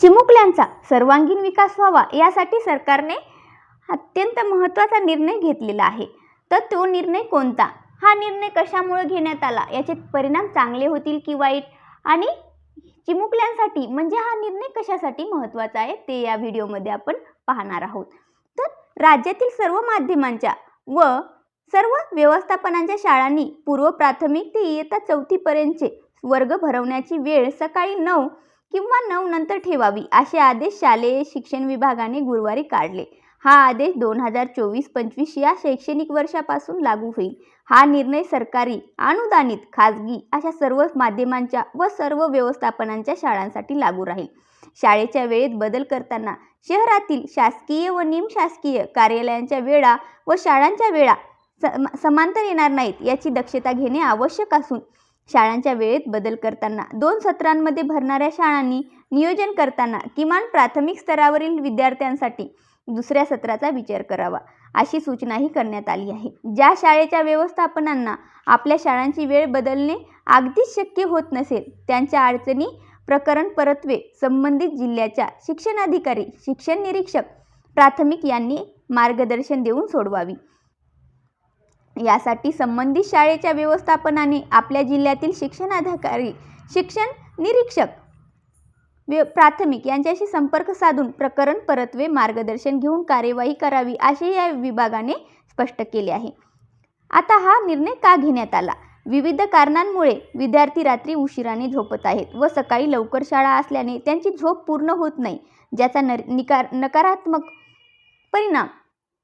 चिमुकल्यांचा सर्वांगीण विकास व्हावा यासाठी सरकारने अत्यंत महत्त्वाचा निर्णय घेतलेला आहे. तर तो निर्णय कोणता? हा निर्णय कशामुळे घेण्यात आला? याचे परिणाम चांगले होतील की वाईट? आणि चिमुकल्यांसाठी म्हणजे हा निर्णय कशासाठी महत्त्वाचा आहे ते या व्हिडिओमध्ये आपण पाहणार आहोत. तर राज्यातील सर्व माध्यमांच्या व सर्व व्यवस्थापनांच्या शाळांनी पूर्व प्राथमिक ते इयत्ता चौथीपर्यंतचे वर्ग भरवण्याची वेळ सकाळी नऊ किंवा नऊ नंतर ठेवावी असे आदेश शालेय शिक्षण विभागाने गुरुवारी काढले. हा आदेश दोन हजार चोवीस पंचवीस या शैक्षणिक वर्षापासून लागू होईल. हा निर्णय सरकारी अनुदानित खाजगी अशा सर्व माध्यमांच्या व सर्व व्यवस्थापनांच्या शाळांसाठी लागू राहील. शाळेच्या वेळेत बदल करताना शहरातील शासकीय व निमशासकीय कार्यालयांच्या वेळा व शाळांच्या वेळा सम- समांतर येणार नाहीत याची दक्षता घेणे आवश्यक असून शाळांच्या वेळेत बदल करताना दोन सत्रांमध्ये भरणाऱ्या शाळांनी नियोजन करताना किमान प्राथमिक स्तरावरील विद्यार्थ्यांसाठी दुसऱ्या सत्राचा विचार करावा अशी सूचनाही करण्यात आली आहे. ज्या शाळेच्या व्यवस्थापनांना आपल्या शाळांची वेळ बदलणे अगदीच शक्य होत नसेल त्यांच्या अडचणी प्रकरण परत्वे संबंधित जिल्ह्याच्या शिक्षणाधिकारी शिक्षण निरीक्षक प्राथमिक यांनी मार्गदर्शन देऊन सोडवावी. यासाठी संबंधित शाळेच्या व्यवस्थापनाने आपल्या जिल्ह्यातील शिक्षणाधिकारी शिक्षण निरीक्षक व्य प्राथमिक यांच्याशी संपर्क साधून प्रकरण परत्वे मार्गदर्शन घेऊन कार्यवाही करावी असे या विभागाने स्पष्ट केले आहे. आता हा निर्णय का घेण्यात आला? विविध कारणांमुळे विद्यार्थी रात्री उशिराने झोपत आहेत व सकाळी लवकर शाळा असल्याने त्यांची झोप पूर्ण होत नाही ज्याचा नर निकार नकारात्मक परिणाम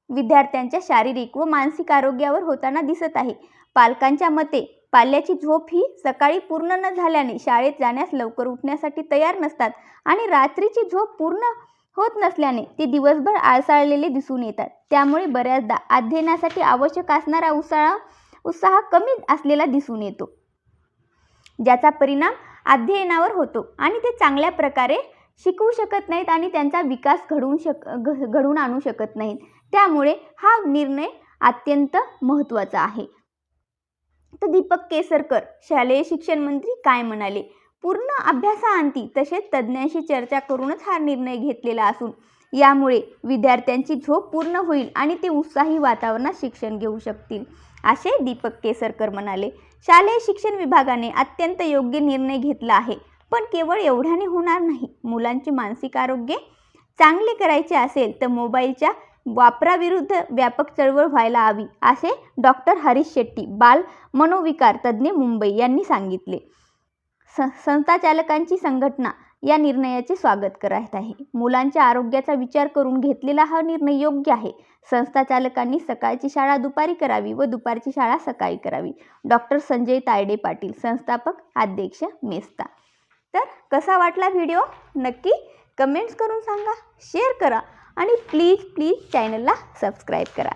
विद्यार्थ्यांच्या शारीरिक व मानसिक आरोग्यावर होताना दिसत आहे. पालकांच्या मते पाल्याची झोप ही सकाळी पूर्ण न झाल्याने शाळेत जाण्यास लवकर उठण्यासाठी तयार नसतात आणि रात्रीची झोप पूर्ण होत नसल्याने ते दिवसभर आळसाळलेले दिसून येतात. त्यामुळे बऱ्याचदा अध्ययनासाठी आवश्यक असणारा उत्साह उत्साह कमी असलेला दिसून येतो. ज्याचा परिणाम अध्ययनावर होतो आणि ते चांगल्या प्रकारे शिकवू शकत नाहीत आणि त्यांचा विकास घडवून शक घ- घडवून आणू शकत नाहीत. त्यामुळे हा निर्णय अत्यंत महत्त्वाचा आहे. तर दीपक केसरकर शालेय शिक्षण मंत्री काय म्हणाले? पूर्ण अभ्यासाअंती तसेच तज्ज्ञांशी चर्चा करूनच हा निर्णय घेतलेला असून यामुळे विद्यार्थ्यांची झोप पूर्ण होईल आणि ते उत्साही वातावरणात शिक्षण घेऊ शकतील असे दीपक केसरकर म्हणाले. शालेय शिक्षण विभागाने अत्यंत योग्य निर्णय घेतला आहे पण केवळ एवढ्याने होणार नाही. मुलांचे मानसिक आरोग्य चांगले करायचे असेल तर मोबाईलच्या वापराविरुद्ध व्यापक चळवळ व्हायला हवी असे डॉक्टर हरीश शेट्टी बाल मनोविकार तज्ज्ञ मुंबई यांनी सांगितले. स संस्थाचालकांची संघटना या निर्णयाचे स्वागत करत आहे. मुलांच्या आरोग्याचा विचार करून घेतलेला हा निर्णय योग्य आहे. संस्थाचालकांनी सकाळची शाळा दुपारी करावी व दुपारची शाळा सकाळी करावी. डॉक्टर संजय तायडे पाटील संस्थापक अध्यक्ष मेस्ता. तर कसा वाटला व्हिडिओ? नक्की कमेंट्स करून सांगा शेअर करा. आणि प्लीज प्लीज चॅनलला सबस्क्राईब करा.